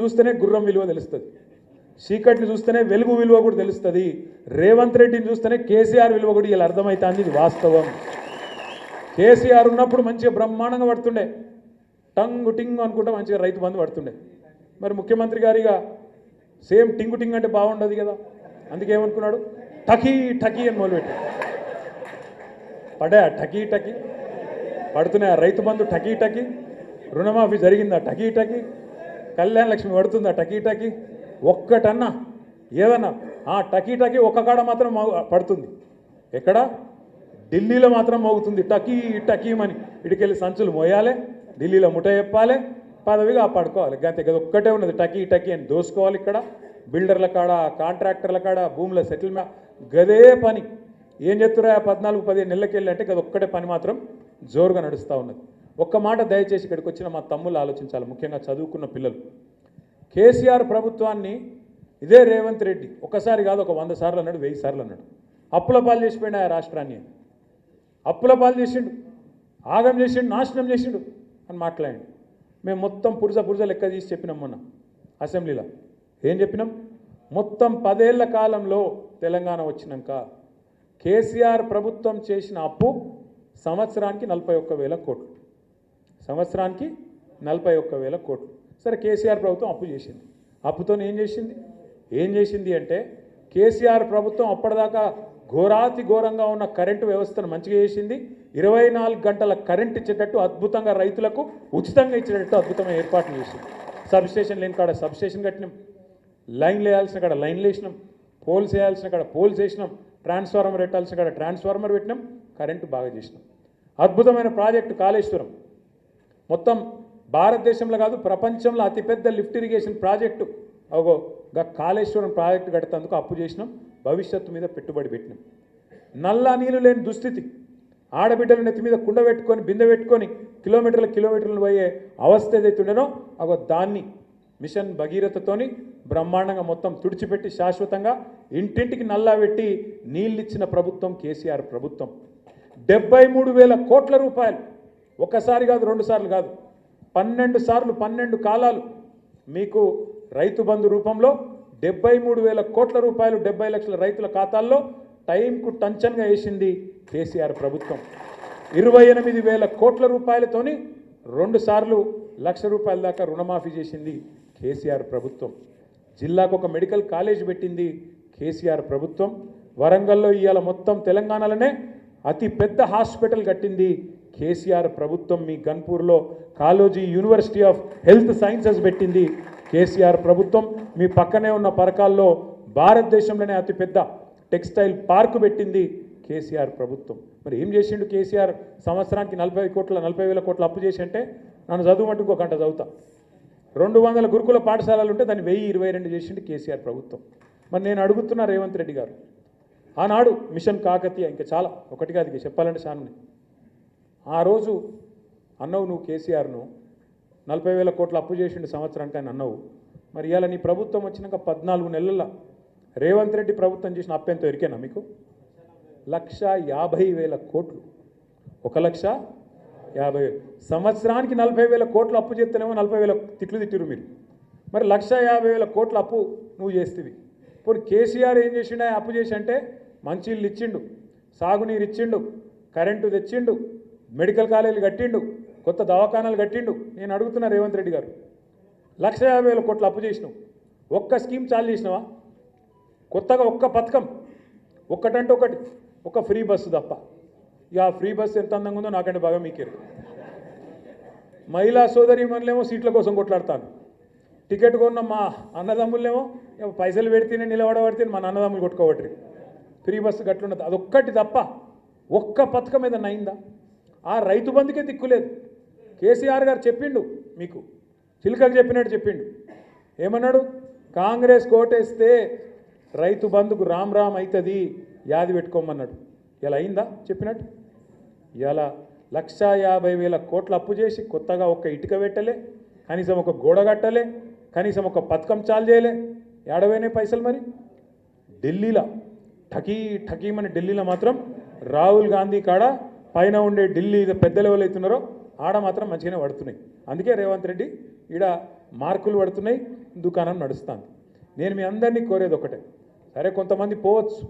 చూస్తేనే గుర్రం విలువ తెలుస్తుంది. చీకట్లు చూస్తేనే వెలుగు విలువ కూడా తెలుస్తుంది. రేవంత్ రెడ్డిని చూస్తేనే కేసీఆర్ విలువ కూడా ఇలా అర్థమవుతుంది ఇది వాస్తవం. కేసీఆర్ ఉన్నప్పుడు మంచిగా బ్రహ్మాండంగా పడుతుండే. టంగు టింగు అనుకుంటా మంచిగా రైతు బంధు పడుతుండే. మరి ముఖ్యమంత్రి గారిగా సేమ్ టింగు టింగ్ అంటే బాగుండదు కదా. అందుకేమనుకున్నాడు టకీ టకీ అని మొదలుపెట్టాడు పడా టకీ టకీ. పడుతున్నాయి? ఆ రైతు బంధు టకీ టకీ. రుణమాఫీ జరిగిందా? టకీ టకీ. కళ్యాణ లక్ష్మి పడుతుందా టకీ టకీ? ఒక్కటన్నా. ఏదన్నా? ఆ టకీ టకీ ఒక్క కాడ మాత్రం పడుతుంది. ఎక్కడ? ఢిల్లీలో మాత్రం మోగుతుంది. టకీ టకీమని ఇటుకెళ్ళి సంచులు మోయాలి ఢిల్లీలో ముఠ చెప్పాలి పదవి కాపాడుకోవాలి. గంతే కదా ఒక్కటే ఉన్నది. టకీ టకీ అని దోసుకోవాలి ఇక్కడ. బిల్డర్ల కాడ కాంట్రాక్టర్ల కాడ భూముల సెటిల్మెంట్. గదే పని. ఏం చెప్తురా పద్నాలుగు పదిహేను నెలలకెళ్ళి అంటే గది ఒక్కటే పని మాత్రం జోరుగా నడుస్తూ ఉన్నది. ఒక్క మాట దయచేసి ఇక్కడికి వచ్చిన మా తమ్ముళ్ళు ఆలోచించాలి. ముఖ్యంగా చదువుకున్న పిల్లలు. కేసీఆర్ ప్రభుత్వాన్ని ఇదే రేవంత్ రెడ్డి ఒకసారి కాదు ఒక వంద సార్లు అన్నాడు వెయ్యి సార్లు అన్నాడు. అప్పుల పాలు చేసిపోయినా ఆ రాష్ట్రాన్ని. అప్పుల పాలు చేసిండు. ఆగం చేసిండు నాశనం చేసిండు అని మాట్లాడి మేము మొత్తం పురుష పురుష లెక్క తీసి చెప్పినాం మొన్న అసెంబ్లీలో. ఏం చెప్పినాం? మొత్తం పదేళ్ళ కాలంలో తెలంగాణ వచ్చినాక కేసీఆర్ ప్రభుత్వం చేసిన అప్పు సంవత్సరానికి నలభై ఒక్క వేల కోట్లు. సంవత్సరానికి నలభై ఒక్క వేల కోట్లు. సరే కేసీఆర్ ప్రభుత్వం అప్పు చేసింది. అప్పుతో ఏం చేసింది? ఏం చేసింది అంటే కేసీఆర్ ప్రభుత్వం అప్పటిదాకా ఘోరాతి ఘోరంగా ఉన్న కరెంటు వ్యవస్థను మంచిగా చేసింది. ఇరవై నాలుగు గంటల కరెంట్ ఇచ్చేటట్టు అద్భుతంగా రైతులకు ఉచితంగా ఇచ్చేటట్టు అద్భుతమైన ఏర్పాట్లు చేసింది. సబ్స్టేషన్ లేని కాడ సబ్ స్టేషన్ కట్టినాం. లైన్ వేయాల్సిన కాడ లైన్లు వేసినాం పోల్స్ వేయాల్సిన కాడ పోల్స్ వేసినాం. ట్రాన్స్ఫార్మర్ పెట్టాల్సిన కాడ ట్రాన్స్ఫార్మర్ పెట్టినాం. కరెంటు బాగా చేసినాం. అద్భుతమైన ప్రాజెక్టు కాళేశ్వరం. మొత్తం భారతదేశంలో కాదు ప్రపంచంలో అతిపెద్ద లిఫ్ట్ ఇరిగేషన్ ప్రాజెక్టు. అగో కాళేశ్వరం ప్రాజెక్టు కడతందుకు అప్పు చేసినాం భవిష్యత్తు మీద పెట్టుబడి పెట్టినాం. నల్లా నీళ్ళు లేని దుస్థితి. ఆడబిడ్డల నెత్తి మీద కుండ పెట్టుకొని బిందె పెట్టుకొని కిలోమీటర్ల కిలోమీటర్లు పోయే అవస్థ ఏదైతే ఉండేనో అగో దాన్ని మిషన్ భగీరథతోని బ్రహ్మాండంగా మొత్తం తుడిచిపెట్టి శాశ్వతంగా ఇంటింటికి నల్లా పెట్టి నీళ్ళిచ్చిన ప్రభుత్వం కేసీఆర్ ప్రభుత్వం. డెబ్బై మూడు వేల కోట్ల రూపాయలు ఒకసారి కాదు రెండు సార్లు కాదు. పన్నెండు సార్లు పన్నెండు కాలాలు మీకు రైతు బంధు రూపంలో డెబ్బై మూడు వేల కోట్ల రూపాయలు డెబ్బై లక్షల రైతుల ఖాతాల్లో టైంకు టంచన్గా వేసింది కేసీఆర్ ప్రభుత్వం. ఇరవై ఎనిమిది వేల కోట్ల రూపాయలతోని రెండు సార్లు లక్ష రూపాయల దాకా రుణమాఫీ చేసింది కేసీఆర్ ప్రభుత్వం. జిల్లాకు ఒక మెడికల్ కాలేజ్ పెట్టింది కేసీఆర్ ప్రభుత్వం. వరంగల్లో ఇవాళ మొత్తం తెలంగాణలోనే అతి పెద్ద హాస్పిటల్ కట్టింది కేసీఆర్ ప్రభుత్వం మీ గన్పూర్లో Kaloji university of health sciences పెట్టింది. కేసీఆర్ ప్రభుత్వం మీ పక్కనే ఉన్న పరకాల్లో భారతదేశంలోనే అతిపెద్ద టెక్స్టైల్ పార్క్ పెట్టింది కేసీఆర్ ప్రభుత్వం. మరి ఏం చేసిండు కేసీఆర్? సంవత్సరానికి నలభై కోట్ల నలభై వేల కోట్ల అప్పు చేసి అంటే నన్ను చదువుమంటే ఇంకో గంట చదువుతా. రెండు వందల గురుకుల పాఠశాలలు ఉంటే దాన్ని వెయ్యి ఇరవై రెండు చేసిండు కేసీఆర్ ప్రభుత్వం. మరి నేను అడుగుతున్నా రేవంత్ రెడ్డి గారు ఆనాడు మిషన్ కాకతీయ ఇంకా చాలా ఒకటి కాదు చెప్పాలంటే చాలా ఆ రోజు అన్నవు నువ్వు కేసీఆర్ను. నలభై వేల కోట్లు అప్పు చేసిండు సంవత్సరానికి అని అన్నవు. మరి ఇవాళ నీ ప్రభుత్వం వచ్చినాక పద్నాలుగు నెలల రేవంత్ రెడ్డి ప్రభుత్వం చేసిన అప్పు ఎరికేనా మీకు? లక్ష యాభై వేల కోట్లు. ఒక లక్ష యాభై సంవత్సరానికి నలభై వేల కోట్లు అప్పు చేస్తేనేమో నలభై వేల తిట్లు తిట్టిరు మీరు. మరి లక్ష యాభై వేల కోట్లు అప్పు నువ్వు చేస్తేవి. ఇప్పుడు కేసీఆర్ ఏం చేసిండు? అప్పు చేసి అంటే మంచిళ్ళు ఇచ్చిండు. సాగునీరు ఇచ్చిండు. కరెంటు తెచ్చిండు. మెడికల్ కాలేజీలు కట్టిండు కొత్త దవాఖానాలు కట్టిండు. నేను అడుగుతున్నా రేవంత్ రెడ్డి గారు లక్ష యాభై వేల కోట్లు అప్పు చేసినావు. ఒక్క స్కీమ్ చాలు చేసినావా? కొత్తగా ఒక్క పథకం ఒక్కటంటే ఒకటి ఒక ఫ్రీ బస్సు తప్ప. ఇక ఆ ఫ్రీ బస్సు ఎంత అందంగా ఉందో నాకంటే బాగా మీకేరు. మహిళా సోదరి మనలేమో సీట్ల కోసం కొట్లాడతాను. టికెట్ కొన్న మా అన్నదమ్ములేమో ఇక పైసలు పెడితేనే నిలబడబడితే మన అన్నదమ్ములు కొట్టుకోవట్రి ఫ్రీ బస్సు గట్లున్నది అదొక్కటి తప్ప ఒక్క పథకం ఏదన్నా అయిందా ఆ రైతు బంధుకే దిక్కులేదు కేసీఆర్ గారు చెప్పిండు మీకు. చిలుకకు చెప్పినట్టు చెప్పిండు. ఏమన్నాడు? కాంగ్రెస్ కోటేస్తే రైతు బంధుకు రామ్ రామ్ అవుతుంది యాది పెట్టుకోమన్నాడు. ఇలా అయిందా చెప్పినట్టు? ఇలా లక్ష యాభై వేల కోట్ల అప్పు చేసి కొత్తగా ఒక ఇటుక పెట్టలే కనీసం ఒక గోడ కట్టలే కనీసం ఒక పథకం చాలు చేయలే. ఏడవైనా పైసలు మరి? ఢిల్లీలో ఠకీ ఠకీమని ఢిల్లీలో మాత్రం రాహుల్ గాంధీ కాడ పైన ఉండే ఢిల్లీ పెద్దలు ఎవరు అవుతున్నారో ఆడ మాత్రం మంచిగానే పడుతున్నాయి. అందుకే రేవంత్ రెడ్డి ఈడ మార్కులు పడుతున్నాయి దుకాణం నడుస్తుంది. నేను మీ అందరినీ కోరేది ఒకటే. సరే కొంతమంది పోవచ్చు.